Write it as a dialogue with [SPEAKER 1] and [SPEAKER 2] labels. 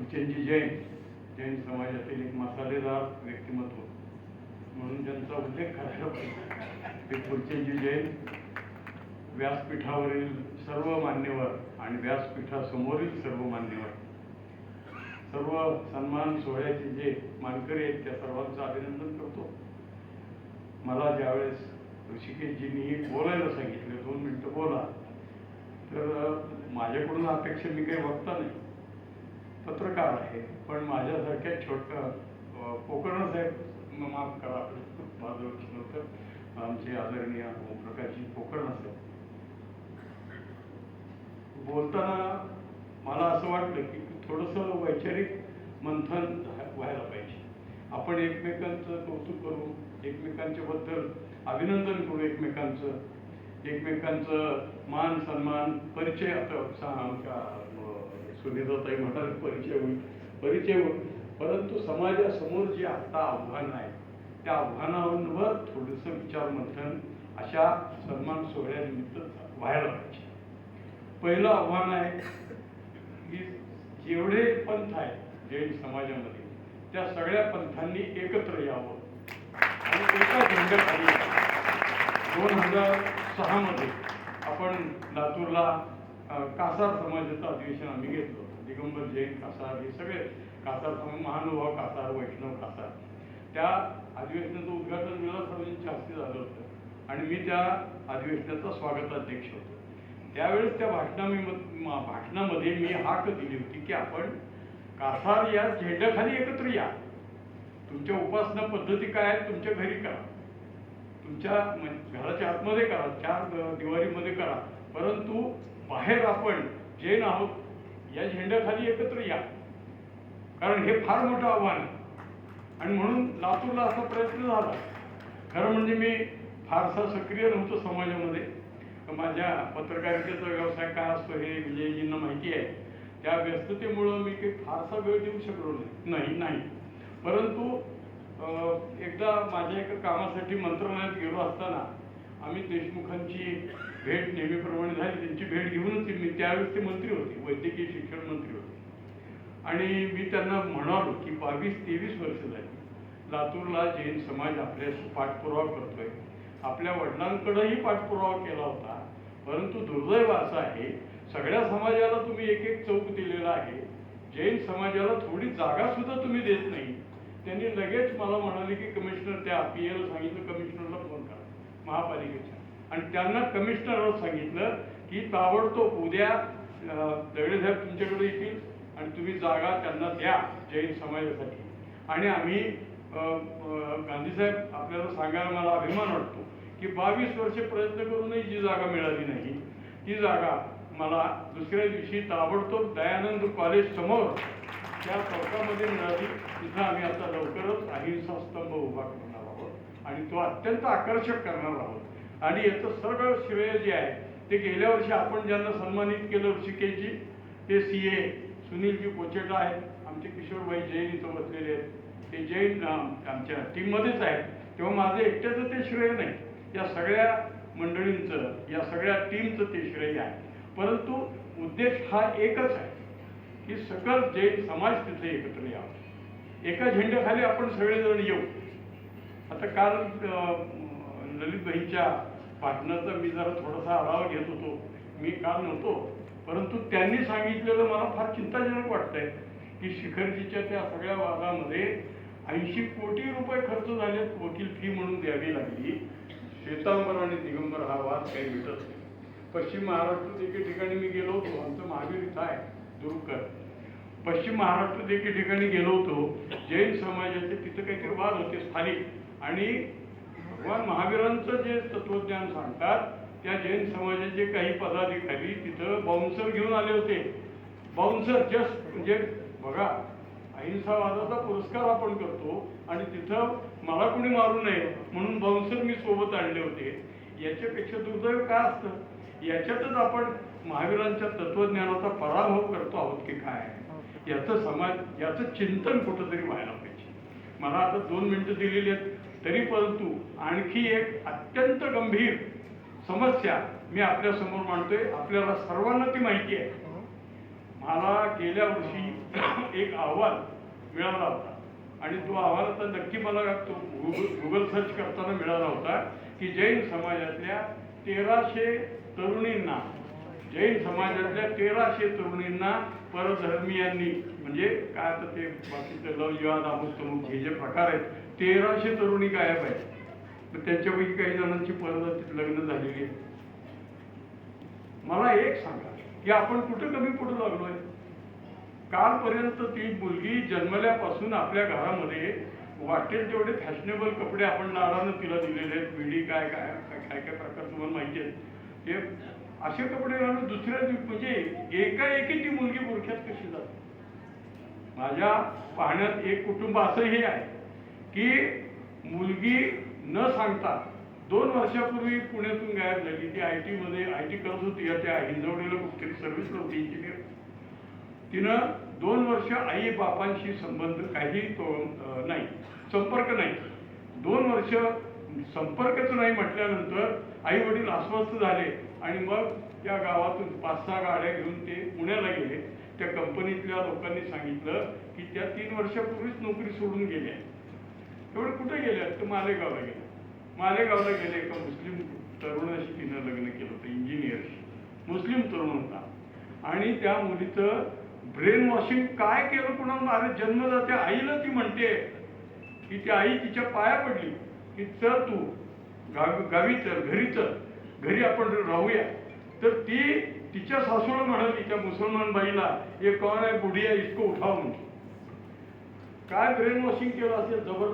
[SPEAKER 1] फुलचंदजी जैन जैन समाजातील एक मसालेदार व्यक्तिमत्व म्हणून त्यांचा उल्लेख करायला पाहिजे. ते जैन व्यासपीठावरील सर्व मान्यवर आणि व्यासपीठासमोरील सर्व मान्यवर. सर्व सन्मान सोहळ्याचे जे मानकरी आहेत त्या सर्वांचं अभिनंदन करतो. मला ज्यावेळेस ऋषिकेशजींनी बोलायला सांगितलं दोन मिनटं बोला तर माझ्याकडून अपेक्षा मी काही बघता नाही. पत्रकार आहे पण माझ्यासारख्या छोट्या अ, कोकर्ण साहेब माफ करा माझं लक्ष नव्हतं आमचे आदरणीय ओमप्रकाशजी कोकण साहेब. बोलताना मला असं वाटलं की थोडंसं वैचारिक मंथन व्हायला पाहिजे. आपण एकमेकांचं कौतुक करू एकमेकांच्या बद्दल अभिनंदन करू एकमेकांचं. एकमेकांचं मान सन्मान परिचय आता आमच्या सुनीताताई म्हणाल परिचय होईल. परिचय होईल. परंतु समाजासमोर जे आता आव्हान आहे त्या आव्हानांवर थोडंसं विचार मंथन अशा सन्मान सोहळ्यानिमित्त व्हायला पाहिजे. पहिलं आव्हान आहे की जेवढे पंथ आहेत जैन समाजामध्ये त्या सगळ्या पंथांनी एकत्र यावं. आणि एका झेंड्याखाली दोन हजार सहामध्ये आपण लातूरला कासार समाजाचं अधिवेशन आम्ही घेतलं दिगंबर जैन कासार हे सगळे कासार समाज महानुभाव कासार वैष्णव कासार. त्या अधिवेशनाचं उद्घाटन विलास साहेबांच्या हस्ते झालं होतं आणि मी त्या अधिवेशनाचा स्वागताध्यक्ष होतो. त्यावेळेस त्या भाषणामी भाषणामध्ये मी हाक दिली होती की आपण कासार या झेंड्याखाली एकत्र या. तुमच्या उपासना पद्धती काय आहेत तुमच्या घरी करा. तुमच्या घराच्या आतमध्ये करा चार दिवाळीमध्ये करा. परंतु बाहेर आपण जैन आहोत या झेंड्याखाली एकत्र या. कारण हे फार मोठं आव्हान आणि म्हणून लातूरला असा प्रयत्न झाला. खरं म्हणजे मी फारसा सक्रिय नव्हतो समाजामध्ये. माझ्या पत्रकारितेचा व्यवसाय काय असतो हे विजयजींना माहिती आहे. त्या व्यस्ततेमुळं मी काही फारसा वेळ देऊ शकलो नाही. नाही परंतु एकदा माझ्या एका कामासाठी मंत्रालयात गेलो असताना आम्ही देशमुखांची भेट नेहमीप्रमाणे झाली. त्यांची भेट घेऊनच मी त्यावेळेस ते मंत्री होते. वैद्यकीय शिक्षण मंत्री होते. आणि मी त्यांना म्हणालो की बावीस तेवीस वर्ष झाली. लातूरला जैन समाज आपल्या पाठपुरावा करतोय. आपल्या वडिलांकडेही पाठपुरावा केला होता. परंतु दुर्दैव असं आहे सगळ्या समाजाला तुम्ही एक एक चौक दिलेला आहे. जैन समाजाला थोडी जागा सुद्धा तुम्ही देत नाही. त्यांनी लगेच मला म्हणाले की कमिशनर त्या पी एला सांगितलं. कमिशनरला फोन करा. महापालिकेच्या. आणि त्यांना कमिशनरला सांगितलं की ताबडतोब उद्या अं, दगडे साहेब तुमच्याकडे येतील आणि तुम्ही जागा त्यांना द्या जैन समाजासाठी. आणि आम्ही गांधीसाहेब आपल्याला सांगायला मला अभिमान वाटतो की बावीस वर्ष प्रयत्न करूनही जी जागा मिळाली नाही ती जागा मला दुसऱ्या दिवशी ताबडतोब दयानंद कॉलेज समोर त्या चौकामध्ये मिळाली. तिथं आम्ही आता लवकरच अहिंसा स्तंभ उभा करणार आहोत आणि तो अत्यंत आकर्षक करणार आहोत. आणि याचं सगळं श्रेय जे आहे ते गेल्या वर्षी आपण ज्यांना सन्मानित केलं ऋषिकेशजी ते सी ए सुनीलजी कोचेटा आहेत आमचे किशोरभाई जैन इथं बसलेले आहेत. ते जैन आमच्या टीममध्येच आहेत. तेव्हा माझं एकट्याचं ते श्रेय नाही. या सगळ्या मंडळींचं या सगळ्या टीमचं ते श्रेय आहे. परंतु उद्देश हा एकच आहे की सकल जैन समाज तिथे एकत्र यावं. एका झेंड्याखाली आपण सगळेजण येऊ. आता काल अं, पाटणाचा मी जरा थोडासा आढावा घेत होतो. मी काल नव्हतो. परंतु त्यांनी सांगितलेलं मला फार चिंताजनक वाटतंय की शिखरजीच्या त्या सगळ्या वादामध्ये ऐंशी कोटी रुपये खर्च झाले वकील फी म्हणून द्यावी लागली. श्वेतांबर आणि दिगंबर हा वाद काही मिटत नाही. पश्चिम महाराष्ट्रात एके ठिकाणी मी गेलो होतो. आमचं महावीर इथं आहे दुरुकर पश्चिम महाराष्ट्रात एके ठिकाणी गेलो होतो. जैन समाजाचे तिथं काहीतरी वाद होते स्थानिक. आणि भगवान महावीरांचं जे तत्वज्ञान सांगतात त्या जैन समाजाचे काही पदाधिकारी तिथं बाउन्सर घेऊन आले होते. बाउन्सर जस्ट म्हणजे बघा अहिंसावादाचा पुरस्कार आपण करतो आणि तिथं मला कुणी मारू नये म्हणून बाउन्सर मी सोबत आणले होते. याच्यापेक्षा दुर्दैव काय असतं? याच्यातच आपण महावीरांच्या तत्वज्ञानाचा पराभव करतो आहोत की काय? याचं समाज याचं चिंतन कुठंतरी व्हायला पाहिजे. मला आता दोन मिनटं दिलेली आहेत. तरी परंतु आणखी एक अत्यंत गंभीर समस्या मी आपल्यासमोर मांडतोय. आपल्याला सर्वांना ती माहिती आहे. मला गेल्या वर्षी एक अहवाल मिळाला होता. आणि तो अहवाल आता नक्की मला तो गुगल गुगल सर्च करताना मिळाला होता की जैन समाजातल्या तेराशे तरुणींना जैन समाजातल्या तेराशे तरुणींना परधर्मीयांनी म्हणजे काय आता ते लव लवजिवाद अमुक तमुक हे जे प्रकार आहेत तेराशे तरुणी गायब आहेत. तर त्यांच्यापैकी काही जणांची परत लग्न झालेली आहेत. मला एक सांगा की आपण कुठं कमी पडू लागलोय? कालपर्यंत ती मुलगी जन्मल्यापासून आपल्या घरामध्ये वाटेल तेवढे फॅशनेबल कपडे आपण नारानं तिला दिलेले आहेत. पिढी काय काय काय काय काय प्रकार तुम्हाला माहिती आहेत? ते असे कपडे घालून दुसऱ्या दिवशी म्हणजे एकाएकी ती मुलगी बुरख्यात कशी जाते? माझ्या पाहण्यात एक कुटुंब असंही आहे. की मुलगी न सांगता दोन वर्षापूर्वी पुण्यातून गायब झाली. ती आय टीमध्ये आय टी करत होती. या त्या हिंजवडीला कुठेतरी सर्व्हिस होती इंजिनियर तिनं दोन वर्ष आई बापांशी संबंध काही तो नाही संपर्क नाही. दोन वर्ष संपर्कच नाही म्हटल्यानंतर आई वडील अस्वस्थ झाले आणि मग त्या गावातून पाच सहा गाड्या घेऊन ते पुण्याला गेले. त्या कंपनीतल्या लोकांनी सांगितलं की त्या तीन वर्षापूर्वीच नोकरी सोडून गेल्या. एवढे कुठे गेले? तर मालेगावला गेले. मालेगावला गेले एका मुस्लिम तरुणाशी तिनं लग्न केलं होतं इंजिनियरशी मुस्लिम तरुण होता. आणि त्या मुलीचं ब्रेन वॉशिंग काय केलं कुणाला? अरे जन्मदात्या आईला ती म्हणते. की ती आई तिच्या पाया पडली. की चल तू गावी गावी चल घरी चल. घरी आपण राहूया. तर ती तिच्या सासूला म्हणाली त्या मुसलमान बाईला हे कौन आहे बुढिया इसको उठाव म्हणून. काय ब्रेन वॉशिंग केलं असेल? जबरदस्त